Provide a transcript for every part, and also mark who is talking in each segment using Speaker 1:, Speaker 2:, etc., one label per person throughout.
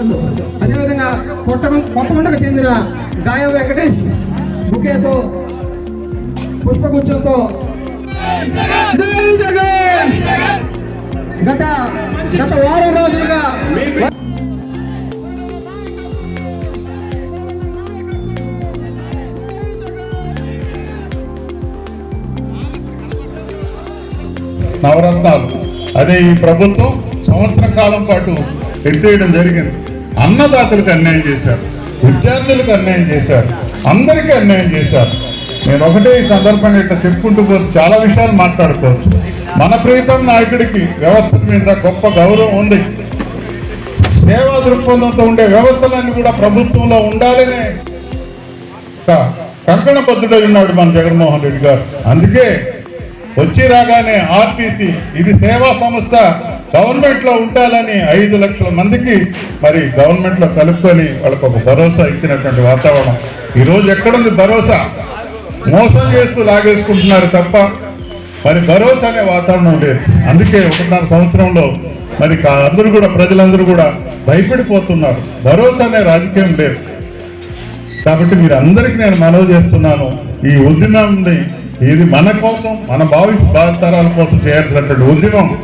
Speaker 1: అదేవిధంగా కొత్త కొత్తకొండకు చెందిన గాయం వెంకటేష్ బుకేతో పుష్పగుచ్చంతో గత గత వారం రోజులుగా
Speaker 2: నవరత్నాలు అదే ఈ ప్రభుత్వం సంవత్సర కాలం పాటు ఎత్తేయడం జరిగింది. అన్నదాతలకు అన్యాయం చేశారు. విద్యార్థులకు అన్యాయం చేశారు. అందరికీ అన్యాయం చేశారు. నేను ఒకటే ఈ సందర్భంగా ఇట్లా చెప్పుకుంటూ పోతే చాలా విషయాలు మాట్లాడుకోవచ్చు. మన ప్రీతం నాయకుడికి వ్యవస్థ మీద గొప్ప గౌరవం ఉంది. సేవా దృక్పథంతో ఉండే వ్యవస్థలన్నీ కూడా ప్రభుత్వంలో ఉండాలనే ఒక కంకణబద్ధుడై ఉన్నాడు మన జగన్మోహన్ రెడ్డి గారు. అందుకే వచ్చి రాగానే ఆర్టీసీ ఇది సేవా సంస్థ గవర్నమెంట్లో ఉండాలని ఐదు లక్షల మందికి మరి గవర్నమెంట్లో కలుపుకొని వాళ్ళకు ఒక భరోసా ఇచ్చినటువంటి వాతావరణం. ఈరోజు ఎక్కడుంది భరోసా? మోసం చేస్తూ లాగేసుకుంటున్నారు తప్ప మరి భరోసా అనే వాతావరణం లేదు. అందుకే ఒకటిన్నర సంవత్సరంలో మరి కా- అందరూ కూడా ప్రజలందరూ కూడా భయపడిపోతున్నారు. భరోసా అనే రాజకీయం లేదు. కాబట్టి మీరు అందరికీ నేను మనవి చేస్తున్నాను ఈ ఉద్యమంని ఇది మన కోసం మన భావి భావితరాల కోసం చేయాల్సినటువంటి ఉద్యమం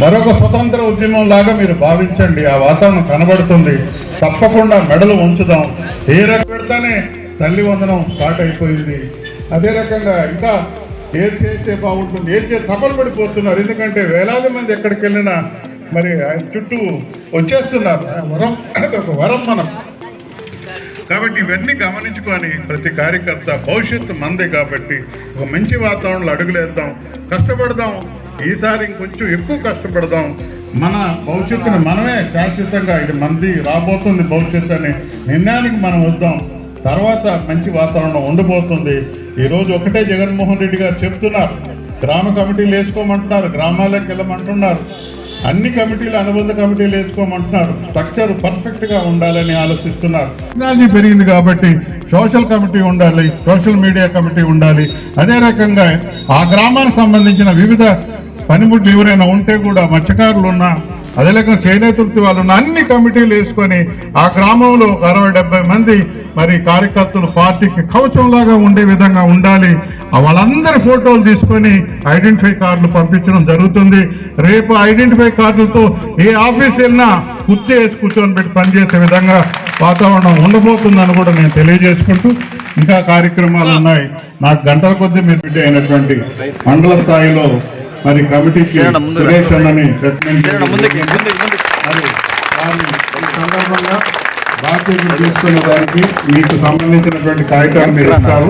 Speaker 2: మరొక స్వతంత్ర ఉద్యమం లాగా మీరు భావించండి. ఆ వాతావరణం కనబడుతుంది. తప్పకుండా మెడలు ఉంచుదాం ఏ రకం పెడతానే తల్లి వందనం స్టార్ట్ అయిపోయింది. అదే రకంగా ఇంకా ఏది చేస్తే బాగుంటుంది? ఏది చేస్తే తపలు పడిపోతున్నారు ఎందుకంటే వేలాది మంది ఎక్కడికి వెళ్ళినా మరి ఆయన చుట్టూ వచ్చేస్తున్నారు. ఆ వరం ఒక వరం మనం. కాబట్టి ఇవన్నీ గమనించుకొని ప్రతి కార్యకర్త భవిష్యత్తు మందే కాబట్టి ఒక మంచి వాతావరణంలో అడుగులేద్దాం. కష్టపడదాం. ఈసారి ఇంకొంచెం ఎక్కువ కష్టపడదాం. మన భవిష్యత్తుని మనమే శాశ్వతంగా ఇది మంది రాబోతుంది భవిష్యత్తు అనే నిర్ణయానికి మనం వద్దాం. తర్వాత మంచి వాతావరణం ఉండబోతుంది. ఈరోజు ఒకటే జగన్మోహన్ రెడ్డి గారు చెప్తున్నారు. గ్రామ కమిటీలు వేసుకోమంటున్నారు గ్రామాలకు వెళ్ళమంటున్నారు. అన్ని కమిటీలు అనుబంధ కమిటీలు వేసుకోమంటున్నారు. స్ట్రక్చర్ పర్ఫెక్ట్గా ఉండాలని ఆలోచిస్తున్నారు. టెక్నాలజీ పెరిగింది కాబట్టి సోషల్ కమిటీ ఉండాలి సోషల్ మీడియా కమిటీ ఉండాలి. అదే రకంగా ఆ గ్రామానికి సంబంధించిన వివిధ పనిముట్లు ఎవరైనా ఉంటే కూడా మత్స్యకారులు ఉన్నా అదే లేక చేనేతృప్తి వాళ్ళు ఉన్న అన్ని కమిటీలు వేసుకొని ఆ గ్రామంలో ఒక అరవై డెబ్బై మంది మరి కార్యకర్తలు పార్టీకి కవచంలాగా ఉండే విధంగా ఉండాలి. వాళ్ళందరి ఫోటోలు తీసుకొని ఐడెంటిఫై కార్డులు పంపించడం జరుగుతుంది. రేపు ఐడెంటిఫై కార్డులతో ఏ ఆఫీస్ వెళ్ళినా కుర్చీ వేసి కూర్చొని పెట్టి పనిచేసే విధంగా వాతావరణం ఉండబోతుందని కూడా నేను తెలియజేసుకుంటూ ఇంకా కార్యక్రమాలు ఉన్నాయి. నాకు గంటల కొద్దీ మీరు బిడ్డ అయినటువంటి మండల స్థాయిలో మరి కమిటీకి సురేష్ అన్నని recommend చేయడం జరిగింది. మరి వారిని ఈ సందర్భంగా బాధ్యతలు తీసుకున్న దానికి మీకు సంబంధించినటువంటి కాగితాలు మీరు ఇస్తారు.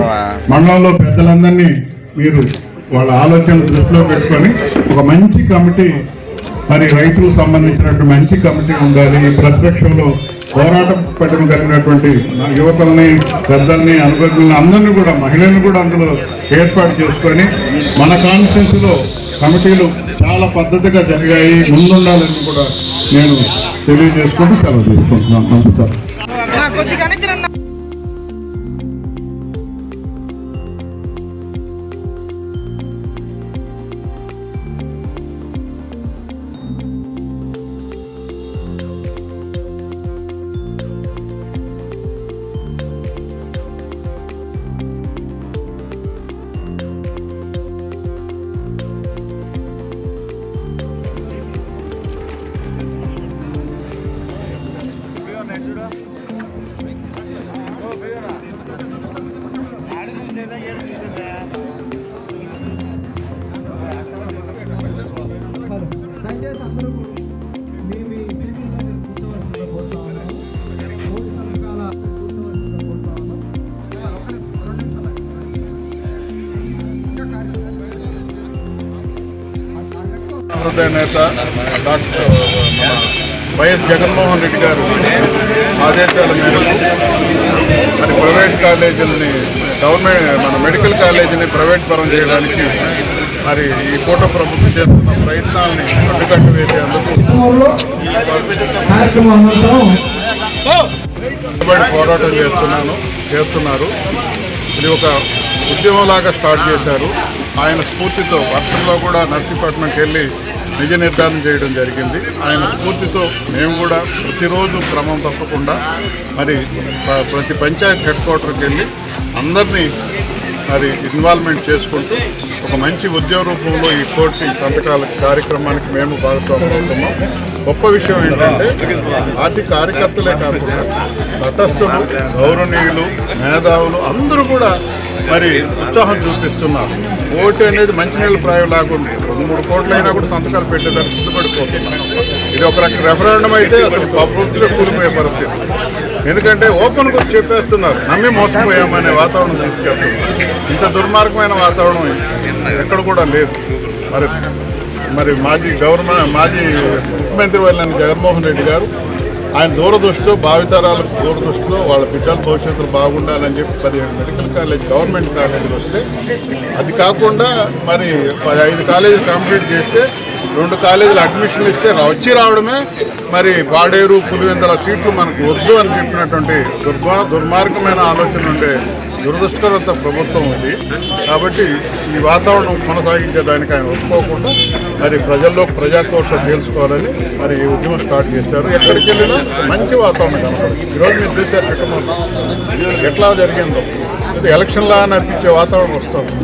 Speaker 2: మండలంలో పెద్దలందరినీ మీరు వాళ్ళ ఆలోచనలు దృష్టిలో పెట్టుకొని ఒక మంచి కమిటీ మరి రైతులకు సంబంధించినటువంటి మంచి కమిటీ ఉండాలి. ఈ ప్రతిపక్షంలో పోరాటం పట్టడం కలిగినటువంటి యువకుల్ని పెద్దల్ని అనుభవం అందరినీ కూడా మహిళలను కూడా అందులో ఏర్పాటు చేసుకొని మన కాన్స్టిట్యూన్సీలో కమిటీలు చాలా పద్ధతిగా జరిగాయి. ముందుండాలని కూడా నేను తెలియజేసుకుంటూ సెలవు తీసుకుంటున్నాను. నమస్కారం.
Speaker 1: దయచేసి అందరూ మీ మీ కూర్చోవలసిందిగా కోరుతా
Speaker 2: హృదయ నేత డాక్టర్ మన వైఎస్ జగన్మోహన్ రెడ్డి గారు ఆదేశాల మేరకు ప్రైవేట్ కాలేజీలని గవర్నమెంట్ మన మెడికల్ కాలేజీని ప్రైవేట్ పరం చేయడానికి మరి ఈ కూట ప్రభుత్వం చేస్తున్న ప్రయత్నాలని అడ్డుకట్టు వేసేందుకు పోరాటం చేస్తున్నాను చేస్తున్నారు. ఇది ఒక ఉద్యమంలాగా స్టార్ట్ చేశారు. ఆయన స్ఫూర్తితో వర్షంలో కూడా నర్సీపట్నంకి వెళ్ళి నిజ నిర్ధారణ చేయడం జరిగింది. ఆయన స్ఫూర్తితో మేము కూడా ప్రతిరోజు క్రమం తప్పకుండా మరి ప్రతి పంచాయత్ హెడ్ క్వార్టర్కి వెళ్ళి అందరినీ మరి ఇన్వాల్వ్మెంట్ చేసుకుంటూ ఒక మంచి ఉద్యోగ రూపంలో ఈ కోర్టు సంతకాల కార్యక్రమానికి మేము భాగస్వామ్యం గొప్ప విషయం ఏంటంటే పార్టీ కార్యకర్తలే కాకుండా తటస్థులు గౌరవనీయులు మేధావులు అందరూ కూడా మరి ఉత్సాహం చూపిస్తున్నారు. ఓటు అనేది మంచినీళ్ళ ప్రాయం లాగుంది రెండు మూడు కోట్లు అయినా కూడా సంతకాలు పెట్టేదానికి సిద్ధపడిపోతున్నాం. ఇది ఒక రకం రెఫరెండం అయితే అసలు పబ్లిక్లో కూలిపోయే పరిస్థితి. ఎందుకంటే ఓపెన్ గురించి చెప్పేస్తున్నారు. నమ్మి మోసపోయామనే వాతావరణం తీసుకెళ్తున్నారు. ఇంత దుర్మార్గమైన వాతావరణం ఎక్కడ కూడా లేదు. మరి మరి మాజీ గవర్నమెంట్ మాజీ ముఖ్యమంత్రి వెళ్ళిన జగన్మోహన్ రెడ్డి గారు ఆయన దూరదృష్టిలో భావితరాలకు దూరదృష్టిలో వాళ్ళ బిడ్డల భవిష్యత్తులు బాగుండాలని చెప్పి పదిహేడు మెడికల్ కాలేజ్ గవర్నమెంట్ కాలేజీలు వస్తే అది కాకుండా మరి పది ఐదు కాలేజీలు కంప్లీట్ చేస్తే రెండు కాలేజీలు అడ్మిషన్లు ఇస్తే రా- వచ్చి రావడమే మరి బాడేరు పులివెందల సీట్లు మనకు వద్దు అని చెప్పినటువంటి దుర్మా దుర్మార్గమైన ఆలోచన ఉండే దురదృష్టవంత ప్రభుత్వం ఉంది. కాబట్టి ఈ వాతావరణం కొనసాగించేదానికి ఆయన ఒప్పుకోకుండా మరి ప్రజల్లో ప్రజాకోట్లు తెలుసుకోవాలని మరి ఈ ఉద్యమం స్టార్ట్ చేశారు. ఎక్కడికి వెళ్ళినా మంచి వాతావరణం కనపడుతుంది ఈరోజు మీరు చూశారు చిట్టమూరు ఎట్లా జరిగిందో. ఇది ఎలక్షన్లా అనిపించే వాతావరణం వస్తుంది.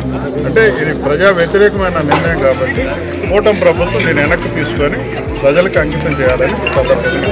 Speaker 2: అంటే ఇది ప్రజా వ్యతిరేకమైన నిర్ణయం కాబట్టి కూటమి ప్రభుత్వం దీన్ని వెనక్కి తీసుకొని ప్రజలకు అంకితం చేయాలని సందర్భంగా